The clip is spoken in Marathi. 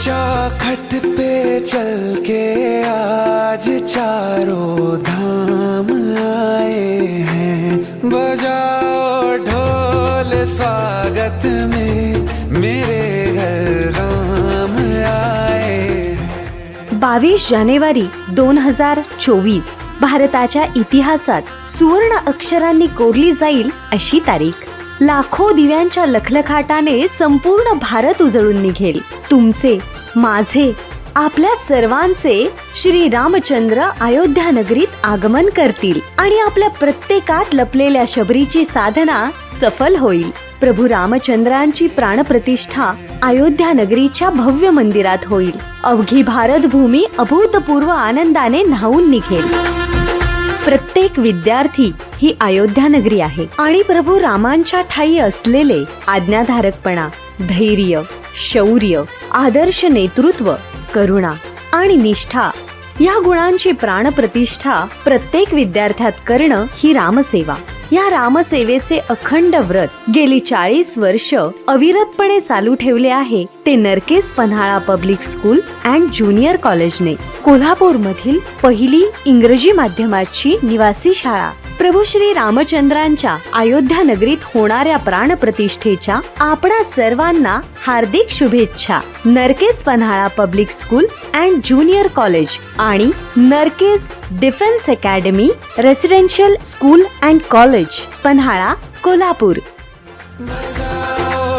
चौखट पे चल के आज चारों धाम आए हैं। बजाओ ढोल स्वागत में मेरे घर राम आए बावीस जानेवारी दोन हजार चोवीस भारताच्या इतिहासात सुवर्ण अक्षरांनी कोरली जाईल अशी तारीख. लाखो दिव्यांच्या लखलखाटाने संपूर्ण भारत उजळून निघेल. तुमचे माझे आपल्या सर्वांचे श्री रामचंद्र अयोध्या नगरीत आगमन करतील आणि आपल्या प्रत्येकात लपलेल्या शबरीची साधना सफल होईल. प्रभू रामचंद्रांची प्राणप्रतिष्ठा अयोध्या नगरीच्या भव्य मंदिरात होईल. अवघी भारत भूमी अभूतपूर्व आनंदाने न्हावून निघेल. प्रत्येक विद्यार्थी ही अयोध्या नगरी आहे. आणि प्रभू रामांच्या ठाई असलेले आज्ञाधारकपणा धैर्य शौर्य आदर्श नेतृत्व करुणा आणि निष्ठा या गुणांची प्राणप्रतिष्ठा प्रत्येक विद्यार्थ्यात करणं ही रामसेवा. या रामसेवेचे अखंड व्रत गेली चाळीस वर्ष अविरतपणे चालू ठेवले आहे. ते Narkes Panhala public school and junior कॉलेजने. कोल्हापूर मधील पहिली इंग्रजी माध्यमाची निवासी शाळा. प्रभू श्री रामचंद्रांच्या अयोध्या नगरीत होणाऱ्या प्राणप्रतिष्ठेच्या आपणा सर्वांना हार्दिक शुभेच्छा. Narkes Panhala public school and junior college आणि Narkes defence academy residential school and college Panhala Kolhapur. बजाओ